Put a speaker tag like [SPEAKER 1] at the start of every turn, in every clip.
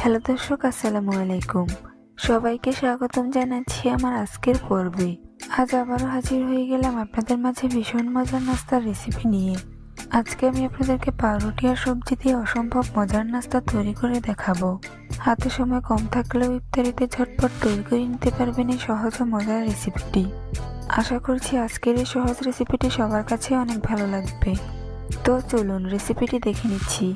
[SPEAKER 1] Hello দর্শক, আসসালামু আলাইকুম। সবাইকে স্বাগতম জানাচ্ছি আমার আজকের পর্বে। আজ আবারও হাজির হয়ে গেলাম আপনাদের মাঝে ভীষণ মজার নাস্তার রেসিপি নিয়ে। আজকে আমি আপনাদেরকে পাউরুটি আর সবজি দিয়ে অসম্ভব মজার নাস্তা তৈরি করে দেখাবো। হাতে সময় কম থাকলেও ইফতারিতে ঝটপট তৈরি করে নিতে পারবেন এই সহজ ও মজার রেসিপিটি আশা করছি আজকের এই সহজ রেসিপিটি সবার কাছে অনেক ভালো লাগবে। তো চলুন রেসিপিটি দেখে নিচ্ছি।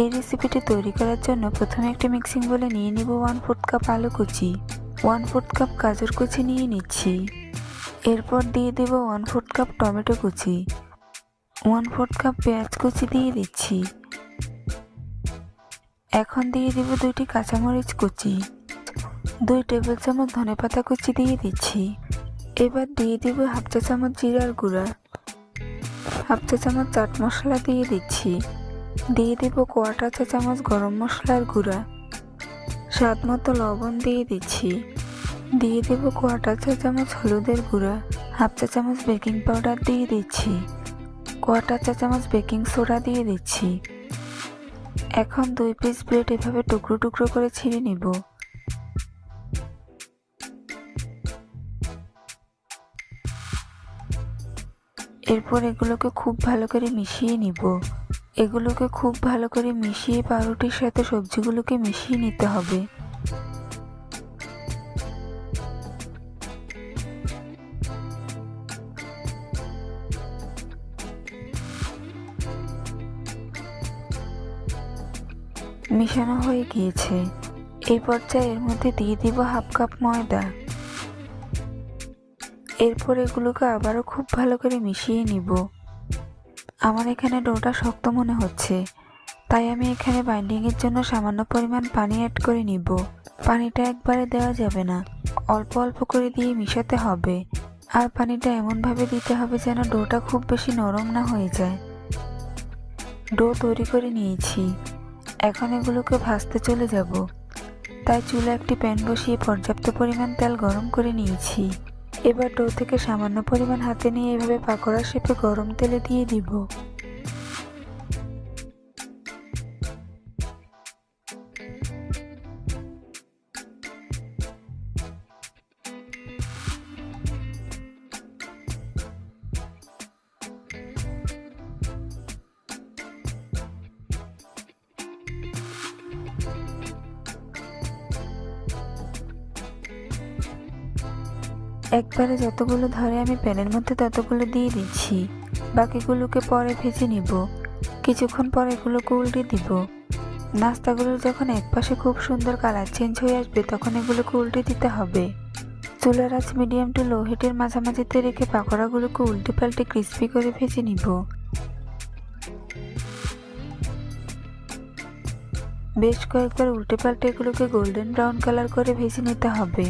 [SPEAKER 1] এই রেসিপিটি তৈরি করার জন্য প্রথমে একটি মিক্সিং বলে নিয়ে নিব ওয়ান ফোর্থ কাপ আলু কুচি। ওয়ান ফোর্থ কাপ গাজর কুচি নিয়ে নিচ্ছি। এরপর দিয়ে দেব ওয়ান ফোর্থ কাপ টমেটো কুচি। ওয়ান ফোর্থ কাপ পেঁয়াজ কুচি দিয়ে দিচ্ছি। এখন দিয়ে দিব দুইটি কাঁচামরিচ কুচি। দুই টেবিল চামচ ধনেপাতা কুচি দিয়ে দিচ্ছি। এবার দিয়ে দিব হাফ চা চামচ জিরার গুঁড়া। হাফ চা চামচ চাট মশলা দিয়ে দিচ্ছি। দিয়ে দেব কোয়াটা চা চামচ গরম মশলার গুঁড়া। স্বাদ মতো লবণ দিয়ে দিচ্ছি। দিয়ে দেব কোয়াটা চা চামচ হলুদের গুঁড়া। হাফ চা চামচ বেকিং পাউডার দিয়ে দিচ্ছি। কোয়াটা চা চামচ বেকিং সোডা দিয়ে দিচ্ছি। এখন দুই পিস ব্রেড এভাবে টুকরো টুকরো করে ছিঁড়ে নিব। এরপর এগুলোকে খুব ভালো করে মিশিয়ে নিব। এগুলোকে খুব ভালো করে মিশিয়ে পাউরুটির সাথে সবজিগুলোকে মিশিয়ে নিতে হবে। মিশানো হয়ে গিয়েছে। এই পর্যায়ে এর মধ্যে দিয়ে দিব হাফ কাপ ময়দা। এরপর এগুলোকে আবারও খুব ভালো করে মিশিয়ে নিব। আমার এখানে ডোটা শক্ত মনে হচ্ছে, তাই আমি এখানে বাইন্ডিংয়ের জন্য সামান্য পরিমাণ পানি অ্যাড করে নিব। পানিটা একবারে দেওয়া যাবে না, অল্প অল্প করে দিয়ে মিশাতে হবে। আর পানিটা এমনভাবে দিতে হবে যেন ডোটা খুব বেশি নরম না হয়ে যায়। ডো তৈরি করে নিয়েছি, এখন এগুলোকে ভাজতে চলে যাব। তাই চুলে একটি প্যান বসিয়ে পর্যাপ্ত পরিমাণ তেল গরম করে নিয়েছি। এবার ডো থেকে সামান্য পরিমাণ হাতে নিয়ে এভাবে পাকোড়া শেপে গরম তেলে দিয়ে দিব। একবারে যতগুলো ধরে আমি প্যানের মধ্যে ততগুলো দিয়ে দিচ্ছি। বাকিগুলোকে পরে ভেজে নিব। কিছুক্ষণ পর এগুলোকে উল্টে দিব। নাস্তাগুলোর যখন একপাশে খুব সুন্দর কালার চেঞ্জ হয়ে আসবে, তখন এগুলোকে উল্টে দিতে হবে। চুলার আঁচ মিডিয়াম টু লো হিটের মাঝামাঝিতে রেখে পাকোড়াগুলোকে উল্টে পাল্টে ক্রিস্পি করে ভেজে নিব। বেশ কয়েকবার উল্টে পাল্টে এগুলোকে গোল্ডেন ব্রাউন কালার করে ভেজে নিতে হবে।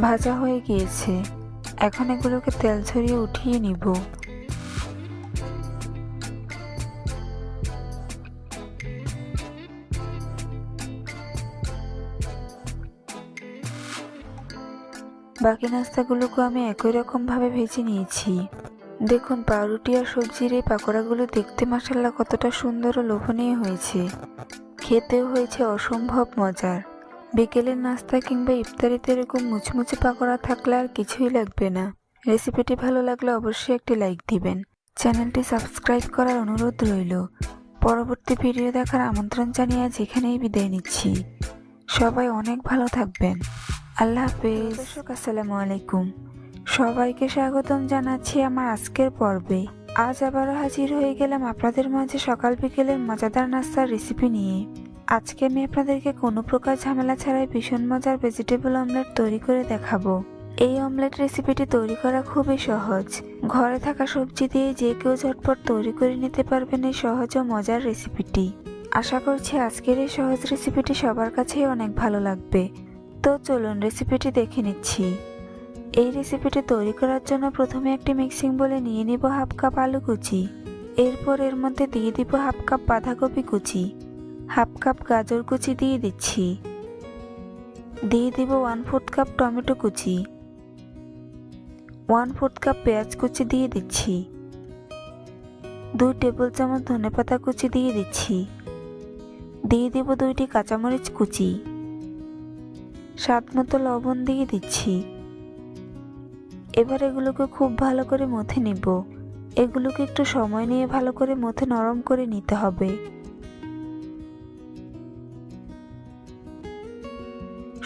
[SPEAKER 1] ভাজা হয়ে গিয়েছে। এখন এগুলোকে তেল ছড়িয়ে উঠিয়ে নিব। বাকি নাস্তাগুলোকে আমি একই রকম ভাবে ভেজে নিয়েছি। দেখুন, পাউরুটি আর সবজির এই পাকোড়াগুলো দেখতে মাসাল্লা কতটা সুন্দর ও লোভনীয় হয়েছে। খেতেও হয়েছে অসম্ভব মজার। বিকেলের নাস্তা কিংবা ইফতারিতে এরকম মুচমুচে পাকোড়া থাকলে আর কিছুই লাগবে না। রেসিপিটি ভালো লাগলে অবশ্যই একটি লাইক দিবেন। চ্যানেলটি সাবস্ক্রাইব করার অনুরোধ রইল। পরবর্তী ভিডিও দেখার আমন্ত্রণ জানিয়ে যেখানেই বিদায় নিচ্ছি। সবাই অনেক ভালো থাকবেন। আল্লাহ হাফেজ। দর্শক আসসালামু আলাইকুম। সবাইকে স্বাগতম জানাচ্ছি আমার আজকের পর্বে। আজ আবারও হাজির হয়ে গেলাম আপনাদের মাঝে সকাল বিকেলের মজাদার নাস্তার রেসিপি নিয়ে। আজকে আমি আপনাদেরকে কোনো প্রকার ঝামেলা ছাড়াই ভীষণ মজার ভেজিটেবল অমলেট তৈরি করে দেখাবো। এই অমলেট রেসিপিটি তৈরি করা খুবই সহজ। ঘরে থাকা সবজি দিয়ে যে কেউ ঝটপট তৈরি করে নিতে পারবেন এই সহজ ও মজার রেসিপিটি আশা করছি আজকের এই সহজ রেসিপিটি সবার কাছেই অনেক ভালো লাগবে। তো চলুন রেসিপিটি দেখে নিচ্ছি। এই রেসিপিটি তৈরি করার জন্য প্রথমে একটি মিক্সিং বলে নিয়ে নিব হাফ কাপ আলু কুচি। এরপর এর মধ্যে দিয়ে দিব হাফ কাপ বাঁধাকপি কুচি। হাফ কাপ গাজর কুচি দিয়ে দিচ্ছি। দিয়ে দিব ওয়ান ফোর্থ কাপ টমেটো কুচি। ওয়ান ফোর্থ কাপ পেঁয়াজ কুচি দিয়ে দিচ্ছি। দুই টেবিল চামচ ধনেপাতা কুচি দিয়ে দিচ্ছি। দিয়ে দেব দুইটি কাঁচামরিচ কুচি। স্বাদ মতো লবণ দিয়ে দিচ্ছি। এবার এগুলোকে খুব ভালো করে মথে নিব। এগুলোকে একটু সময় নিয়ে ভালো করে মথে নরম করে নিতে হবে।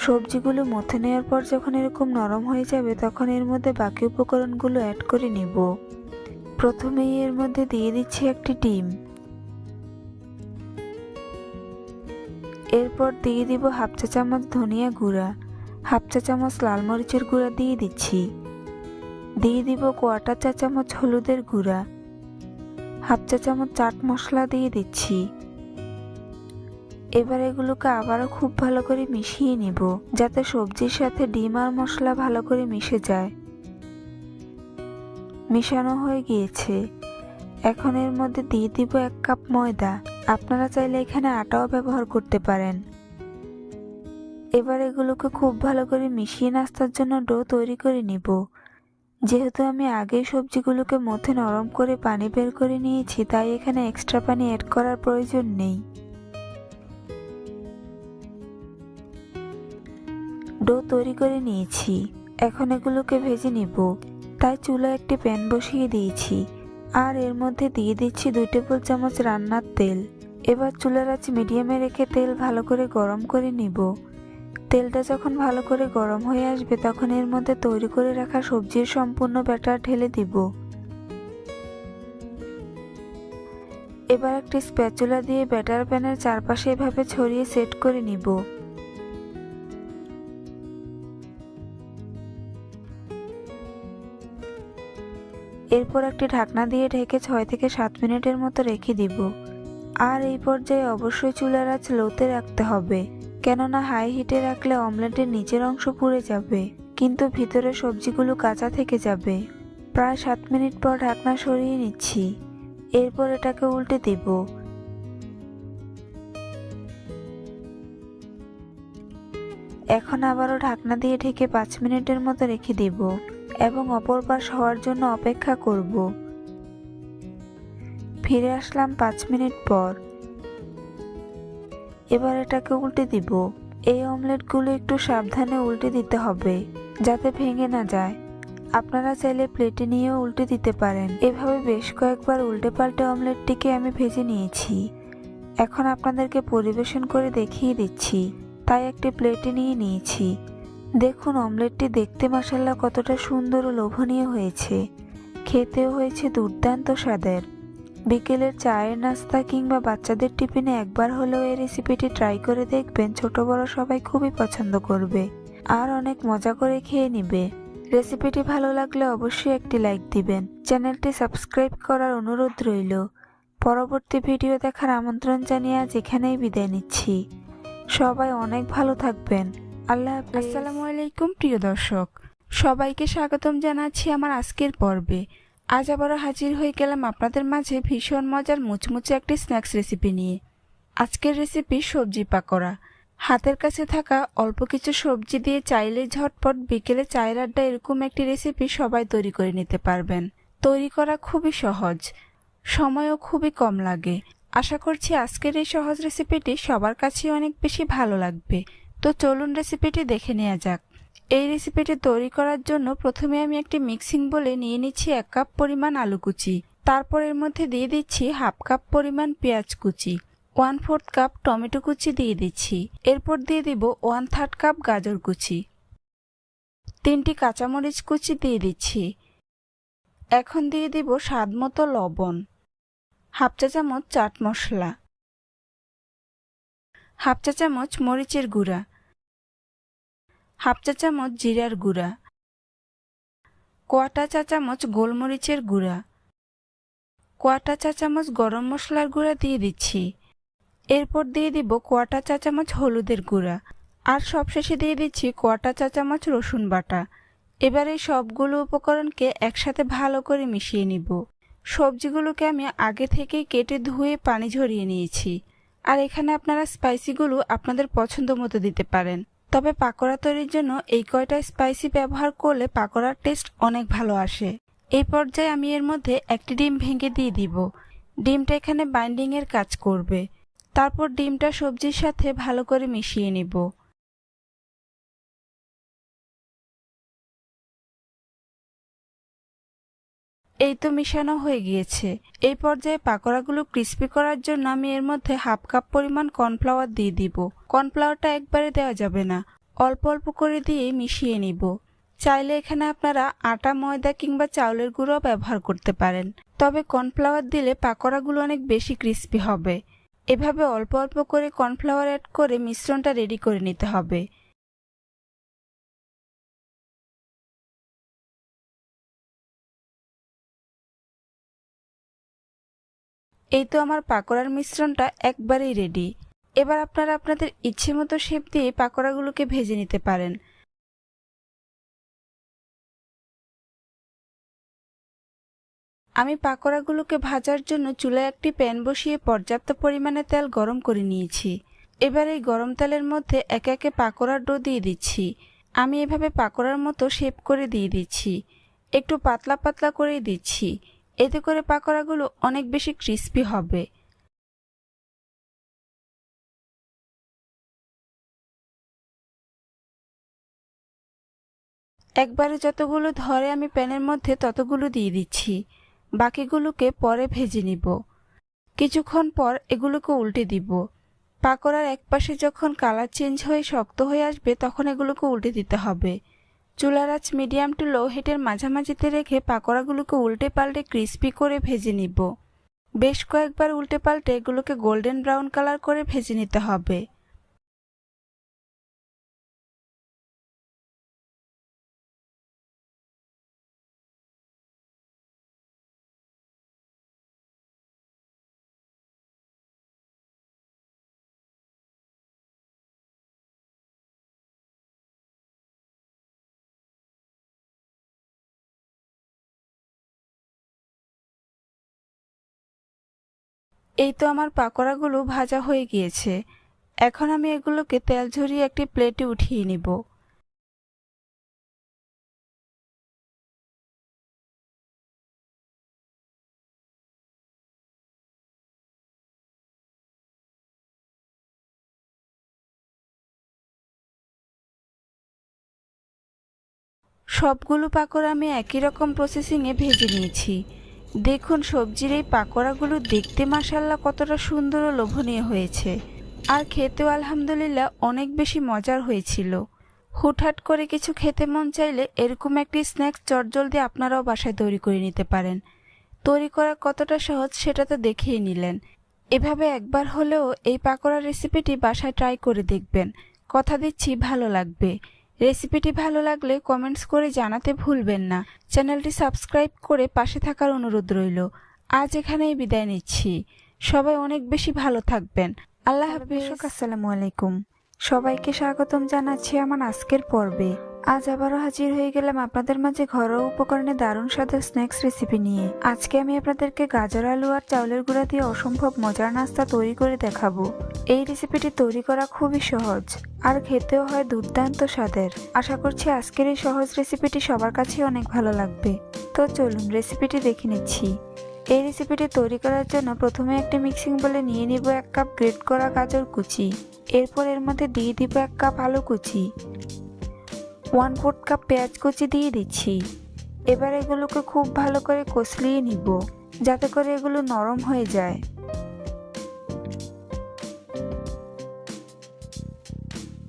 [SPEAKER 1] সবজিগুলো মথে নেওয়ার পর যখন এরকম নরম হয়ে যাবে, তখন এর মধ্যে বাকি উপকরণগুলো অ্যাড করে নিব। প্রথমেই এর মধ্যে দিয়ে দিচ্ছি একটি ডিম। এরপর দিয়ে দিব হাফ চা চামচ ধনিয়া গুঁড়া, হাফ চা চামচ লাল মরিচের গুঁড়া দিয়ে দিচ্ছি। দিয়ে দিব কোয়াটার চা চামচ হলুদের গুঁড়া, হাফ চা চামচ চাট মশলা দিয়ে দিচ্ছি। এবার এগুলোকে আবারও খুব ভালো করে মিশিয়ে নিব, যাতে সবজির সাথে ডিম আর মশলা ভালো করে মিশে যায়। মিশানো হয়ে গিয়েছে। এখন এর মধ্যে দিয়ে দিব এক কাপ ময়দা। আপনারা চাইলে এখানে আটাও ব্যবহার করতে পারেন। এবার এগুলোকে খুব ভালো করে মিশিয়ে নাস্তার জন্য ডো তৈরি করে নিব। যেহেতু আমি আগেই সবজিগুলোকে মধ্যে নরম করে পানি বের করে নিয়েছি, তাই এখানে এক্সট্রা পানি অ্যাড করার প্রয়োজন নেই। ডো তৈরি করে নিয়েছি। এখন এগুলোকে ভেজে নিব। তাই চুলা একটি প্যান বসিয়ে দিয়েছি। আর এর মধ্যে দিয়ে দিচ্ছি দুই টেবিল চামচ রান্নার তেল। এবার চুলার আঁচ মিডিয়ামে রেখে তেল ভালো করে গরম করে নিব। তেলটা যখন ভালো করে গরম হয়ে আসবে, তখন এর মধ্যে তৈরি করে রাখা সবজির সম্পূর্ণ ব্যাটার ঢেলে দিব। এবার একটি স্প্যাচুলা দিয়ে ব্যাটার প্যানের চারপাশে এভাবে ছড়িয়ে সেট করে নিব। এরপর একটি ঢাকনা দিয়ে ঢেকে ছয় থেকে সাত মিনিটের মতো রেখে দিব। আর এই পর্যায়ে অবশ্যই চুলার আঁচ লোতে রাখতে হবে, কেননা হাই হিটে রাখলে অমলেটের নিচের অংশ পুড়ে যাবে, কিন্তু ভিতরে সবজিগুলো কাঁচা থেকে যাবে। প্রায় সাত মিনিট পর ঢাকনা সরিয়ে নিচ্ছি। এরপর এটাকে উল্টে দিব। এখন আবারও ঢাকনা দিয়ে ঢেকে পাঁচ মিনিটের মতো রেখে দিব। এবং অপর পাশ হওয়ার জন্য অপেক্ষা করব। ফিরে আসলাম পাঁচ মিনিট পর। এবার এটাকে উল্টে দিব। এই অমলেটগুলো একটু সাবধানে উল্টে দিতে হবে, যাতে ভেঙে না যায়। আপনারা চাইলে প্লেটে নিয়েও উল্টে দিতে পারেন। এভাবে বেশ কয়েকবার উল্টে পাল্টে অমলেটটিকে আমি ভেজে নিয়েছি। এখন আপনাদেরকে পরিবেশন করে দেখিয়ে দিচ্ছি। তাই একটি প্লেটে নিয়ে নিয়েছি। দেখুন, অমলেটটি দেখতে মশাল্লা কতটা সুন্দর ও লোভনীয় হয়েছে। খেতেও হয়েছে দুর্দান্ত স্বাদের। বিকেলের চায়ের নাস্তা কিংবা বাচ্চাদের টিফিনে একবার হলেও এই রেসিপিটি ট্রাই করে দেখবেন, ছোট বড় সবাই খুবই পছন্দ করবে। আর অনেক মজা করে খেয়ে নিবে। রেসিপিটি ভালো লাগলে অবশ্যই একটি লাইক দিবেন। চ্যানেলটি সাবস্ক্রাইব করার অনুরোধ রইল। পরবর্তী ভিডিও দেখার আমন্ত্রণ জানিয়ে আজ এখানেই বিদায় নিচ্ছি। সবাই অনেক ভালো থাকবেন। আল্লাহ
[SPEAKER 2] আসসালামু আলাইকুম প্রিয় দর্শক। সবাইকে স্বাগতম জানাচ্ছি আমার আজকের পর্বে। আজ আবারও হাজির হয়ে গেলাম আপনাদের মাঝে ভীষণ মজার মুচমুচে একটি স্ন্যাক্স রেসিপি নিয়ে। আজকের রেসিপি সবজি পাকোড়া। হাতের কাছে থাকা অল্প কিছু সবজি দিয়ে চাইলে ঝটপট বিকেলে চায়ের আড্ডা এরকম একটি রেসিপি সবাই তৈরি করে নিতে পারবেন। তৈরি করা খুবই সহজ। সময়ও খুবই কম লাগে। আশা করছি আজকের এই সহজ রেসিপিটি সবার কাছেই অনেক বেশি ভালো লাগবে। তো চলুন রেসিপিটি দেখে নেওয়া যাক। এই রেসিপিটি তৈরি করার জন্য প্রথমে আমি একটি মিক্সিং বলে নিয়ে নিচ্ছি এক কাপ পরিমাণ আলু কুচি। তারপর এর মধ্যে দিয়ে দিচ্ছি হাফ কাপ পরিমাণ পেঁয়াজ কুচি। ওয়ান ফোর্থ কাপ টমেটো কুচি দিয়ে দিচ্ছি। এরপর দিয়ে দিব ওয়ান থার্ড কাপ গাজর কুচি। তিনটি কাঁচামরিচ কুচি দিয়ে দিচ্ছি। এখন দিয়ে দিব স্বাদ মতো লবণ। হাফ চা চামচ চাট মশলা। হাফ চা চামচ মরিচের গুঁড়া। হাফ চা চামচ জিরার গুঁড়া। কোয়াটা চা চামচ গোলমরিচের গুঁড়া। কোয়াটা চা চামচ গরম মশলার গুঁড়া দিয়ে দিচ্ছি। এরপর দিয়ে দিব কোয়াটা চা চামচ হলুদের গুঁড়া। আর সবশেষে দিয়ে দিচ্ছি কোয়াটা চা চামচ রসুন বাটা। এবার এই সবগুলো উপকরণকে একসাথে ভালো করে মিশিয়ে নিব। সবজিগুলোকে আমি আগে থেকেই কেটে ধুয়ে পানি ঝরিয়ে নিয়েছি। আর এখানে আপনারা স্পাইসিগুলো আপনাদের পছন্দ মতো দিতে পারেন। তবে পাকোড়া তৈরির জন্য এই কয়টা স্পাইসি ব্যবহার করলে পাকোড়ার টেস্ট অনেক ভালো আসে। এই পর্যায়ে আমি এর মধ্যে একটি ডিম ভেঙে দিয়ে দিব। ডিমটা এখানে বাইন্ডিংয়ের কাজ করবে। তারপর ডিমটা সবজির সাথে ভালো করে মিশিয়ে নিব। এই তো মিশানো হয়ে গিয়েছে। এই পর্যায়ে পাকোড়াগুলো ক্রিস্পি করার জন্য আমি এর মধ্যে হাফ কাপ পরিমাণ কর্নফ্লাওয়ার দিয়ে দিব। কর্নফ্লাওয়ারটা একবারে দেওয়া যাবে না। অল্প অল্প করে দিয়ে মিশিয়ে নিব। চাইলে এখানে আপনারা আটা, ময়দা কিংবা চাউলের গুঁড়ো ব্যবহার করতে পারেন। তবে কর্নফ্লাওয়ার দিলে পাকোড়াগুলো অনেক বেশি ক্রিস্পি হবে। এভাবে অল্প অল্প করে কর্নফ্লাওয়ার অ্যাড করে মিশ্রণটা রেডি করে নিতে হবে। এই তো আমার পাকোড়ার মিশ্রণটা একবারেই রেডি এবার আপনারা আপনাদের ইচ্ছে মতো শেপ দিয়ে পাকোড়াগুলোকে ভেজে নিতে পারেন। আমি পাকোড়াগুলোকে ভাজার জন্য চুলায় একটি প্যান বসিয়ে পর্যাপ্ত পরিমাণে তেল গরম করে নিয়েছি। এবার এই গরম তেলের মধ্যে একে একে পাকোড়ার ডো দিয়ে দিচ্ছি। আমি এভাবে পাকোড়ার মতো শেপ করে দিয়ে দিচ্ছি। একটু পাতলা পাতলা করেই দিচ্ছি। এতে করে পাকোড়াগুলো অনেক বেশি ক্রিস্পি হবে। একবারে যতগুলো ধরে আমি প্যানের মধ্যে ততগুলো দিয়ে দিচ্ছি। বাকিগুলোকে পরে ভেজে নিব। কিছুক্ষণ পর এগুলোকে উল্টে দিব। পাকোড়ার একপাশে যখন কালার চেঞ্জ হয়ে শক্ত হয়ে আসবে, তখন এগুলোকে উল্টে দিতে হবে। চুলার আঁচ মিডিয়াম টু লো হিটের মাঝামাঝিতে রেখে পাকোড়াগুলোকে উল্টে পাল্টে ক্রিস্পি করে ভেজে নিব। বেশ কয়েকবার উল্টে পাল্টে এগুলোকে গোল্ডেন ব্রাউন কালার করে ভেজে নিতে হবে। এই তো আমার পাকোড়াগুলো ভাজা হয়ে গিয়েছে। এখন আমি এগুলোকে তেল ঝরিয়ে একটি প্লেটে উঠিয়ে নিব। সবগুলো পাকোড়া আমি একই রকম প্রসেসিংয়ে ভেজে নিয়েছি। দেখুন, সবজির এই পাকোড়াগুলো দেখতে মাসাল্লাহ কতটা সুন্দর ও লোভনীয় হয়েছে। আর খেতেও আলহামদুলিল্লাহ অনেক বেশি মজার হয়েছিল। হুটহাট করে কিছু খেতে মন চাইলে এরকম একটি স্ন্যাক্স চটজলদি আপনারাও বাসায় তৈরি করে নিতে পারেন। তৈরি করা কতটা সহজ সেটা তো দেখিয়ে নিলেন। এভাবে একবার হলেও এই পাকোড়া রেসিপিটি বাসায় ট্রাই করে দেখবেন। কথা দিচ্ছি, ভালো লাগবে। রেসিপিটি ভালো লাগলে কমেন্টস করে জানাতে ভুলবেন না। চ্যানেলটি সাবস্ক্রাইব করে পাশে থাকার অনুরোধ রইল। আজ এখানেই বিদায় নিচ্ছি। সবাই অনেক বেশি ভালো থাকবেন। আল্লাহ হাফিজ।
[SPEAKER 1] আসসালামু আলাইকুম। সবাইকে স্বাগতম জানাচ্ছি আমার আজকের পর্বে। আজ আবারও হাজির হয়ে গেলাম আপনাদের মাঝে ঘরোয়া উপকরণে দারুণ স্বাদের স্ন্যাক্স রেসিপি নিয়ে। আজকে আমি আপনাদেরকে গাজর আলু আর চাউলের গুঁড়া দিয়ে অসম্ভব মজার নাস্তা তৈরি করে দেখাবো। এই রেসিপিটি তৈরি করা খুবই সহজ, আর খেতেও হয় দুর্দান্ত স্বাদের। আশা করছি আজকের এই সহজ রেসিপিটি সবার কাছেই অনেক ভালো লাগবে। তো চলুন রেসিপিটি দেখে নিচ্ছি। এই রেসিপিটি তৈরি করার জন্য প্রথমে একটি মিক্সিং বলে নিয়ে নিব এক কাপ গ্রেট করা গাজর কুচি। এরপর এর মধ্যে দিয়ে দিব এক কাপ আলু কুচি। ওয়ান ফোর্থ কাপ পেঁয়াজ কুচি দিয়ে দিচ্ছি। এবার এগুলোকে খুব ভালো করে কষলিয়ে নিব, যাতে করে এগুলো নরম হয়ে যায়।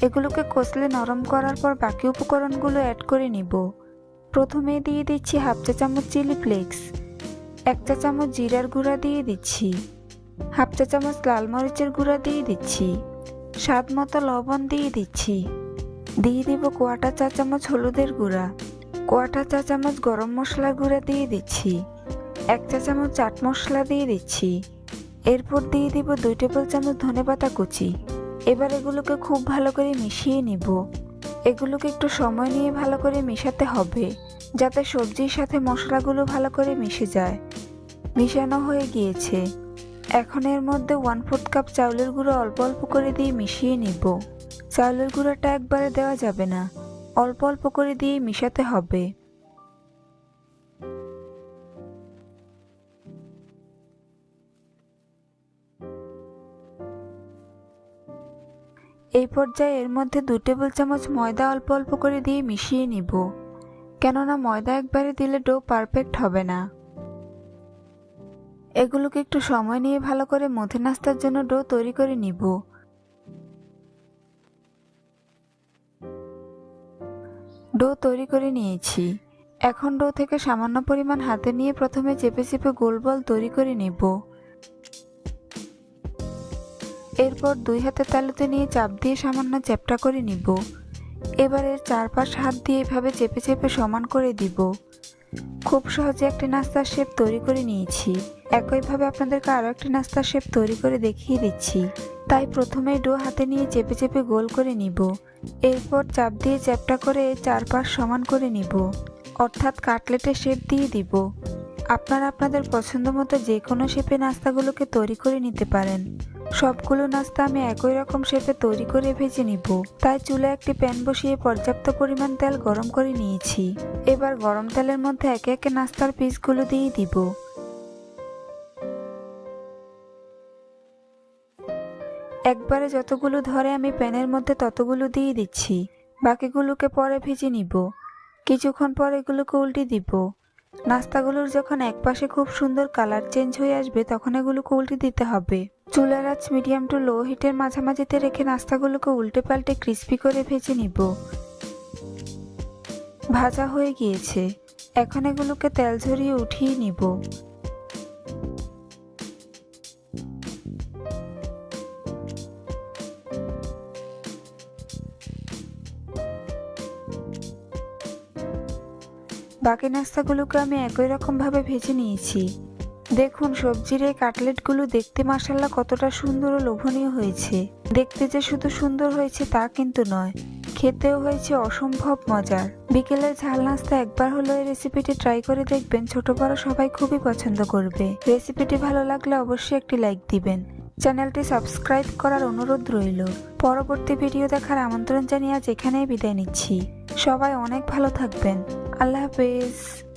[SPEAKER 1] এগুলোকে কষলে নরম করার পর বাকি উপকরণগুলো অ্যাড করে নিব। প্রথমে দিয়ে দিচ্ছি হাফ চা চামচ চিলি ফ্লেক্স এক চা চামচ জিরার গুঁড়া দিয়ে দিচ্ছি, হাফ চা চামচ লাল মরিচের গুঁড়া দিয়ে দিচ্ছি, স্বাদ মতো লবণ দিয়ে দিচ্ছি। দিয়ে দিব কোয়াটা চা চামচ হলুদের গুঁড়া। কোয়াটা চা চামচ গরম মশলার গুঁড়া দিয়ে দিচ্ছি। এক চা চামচ চাট মশলা দিয়ে দিচ্ছি। এরপর দিয়ে দিব দুই টেবিল চামচ ধনেপাতা কুচি। এবার এগুলোকে খুব ভালো করে মিশিয়ে নিব। এগুলোকে একটু সময় নিয়ে ভালো করে মেশাতে হবে, যাতে সবজির সাথে মশলাগুলো ভালো করে মিশে যায়। মিশানো হয়ে গিয়েছে। এখন এর মধ্যে ওয়ান ফোর্থ কাপ চাউলের গুঁড়ো অল্প অল্প করে দিয়ে মিশিয়ে নিব। চাউলের গুঁড়াটা একবারে দেওয়া যাবে না। অল্প অল্প করে দিয়ে মিশাতে হবে। এই পর্যায়ে এর মধ্যে দু টেবিল চামচ ময়দা অল্প অল্প করে দিয়ে মিশিয়ে নিব। কেননা ময়দা একবারে দিলে ডো পারফেক্ট হবে না। এগুলোকে একটু সময় নিয়ে ভালো করে মধ্যে নাস্তার জন্য ডো তৈরি করে নিব। ডো তৈরি করে নিয়েছি। এখন ডো থেকে সামান্য পরিমাণ হাতে নিয়ে প্রথমে চেপে চেপে গোল বল তৈরি করে নিব। এরপর দুই হাতে তালুতে নিয়ে চাপ দিয়ে সামান্য চ্যাপটা করে নিব। এবার এর চারপাশ হাত দিয়ে এভাবে চেপে চেপে সমান করে দিব। খুব সহজে একটি নাস্তার শেপ তৈরি করে নিয়েছি। একইভাবে আপনাদেরকে আরও একটি নাস্তার শেপ তৈরি করে দেখিয়ে দিচ্ছি। তাই প্রথমে ডো হাতে নিয়ে চেপে চেপে গোল করে নিব। এরপর চাপ দিয়ে চ্যাপটা করে চারপাশ সমান করে নিব। অর্থাৎ কাটলেটের শেপ দিয়ে দিব। আপনারা আপনাদের পছন্দ মতো যে কোনো শেপে নাস্তাগুলোকে তৈরি করে নিতে পারেন। সবগুলো নাস্তা আমি একই রকম শেপে তৈরি করে ভেজে নিব। তাই চুলে একটি প্যান বসিয়ে পর্যাপ্ত পরিমাণ তেল গরম করে নিয়েছি। এবার গরম তেলের মধ্যে একে একে নাস্তার পিসগুলো দিয়ে দিব। একবারে যতগুলো ধরে আমি প্যানের মধ্যে ততগুলো দিয়ে দিচ্ছি। বাকিগুলোকে পরে ভেজে নিব। কিছুক্ষণ পর এগুলোকে উল্টে দিব। নাস্তাগুলোর যখন একপাশে খুব সুন্দর কালার চেঞ্জ হয়ে আসবে, তখন এগুলোকে উল্টে দিতে হবে। চুলার আঁচ মিডিয়াম টু লো হিটের মাঝামাঝিতে রেখে নাস্তাগুলোকে উল্টে পাল্টে ক্রিস্পি করে ভেজে নিব। ভাজা হয়ে গিয়েছে। এখন এগুলোকে তেল ঝরিয়ে উঠিয়ে নিব। বাকি নাস্তাগুলোকে আমি একই রকমভাবে ভেজে নিয়েছি। দেখুন, সবজির এই কাটলেটগুলো দেখতে মাসাল্লাহ কতটা সুন্দর ও লোভনীয় হয়েছে। দেখতে যে শুধু সুন্দর হয়েছে তা কিন্তু নয়, খেতেও হয়েছে অসম্ভব মজার। বিকেলের ঝাল নাস্তা একবার হলো এই রেসিপিটি ট্রাই করে দেখবেন, ছোট বড় সবাই খুবই পছন্দ করবে। রেসিপিটি ভালো লাগলে অবশ্যই একটি লাইক দিবেন। চ্যানেলটি সাবস্ক্রাইব করার অনুরোধ রইল। পরবর্তী ভিডিও দেখার আমন্ত্রণ জানিয়ে যেখানেই বিদায় নিচ্ছি। সবাই অনেক ভালো থাকবেন। আল্লাহ হাফেজ।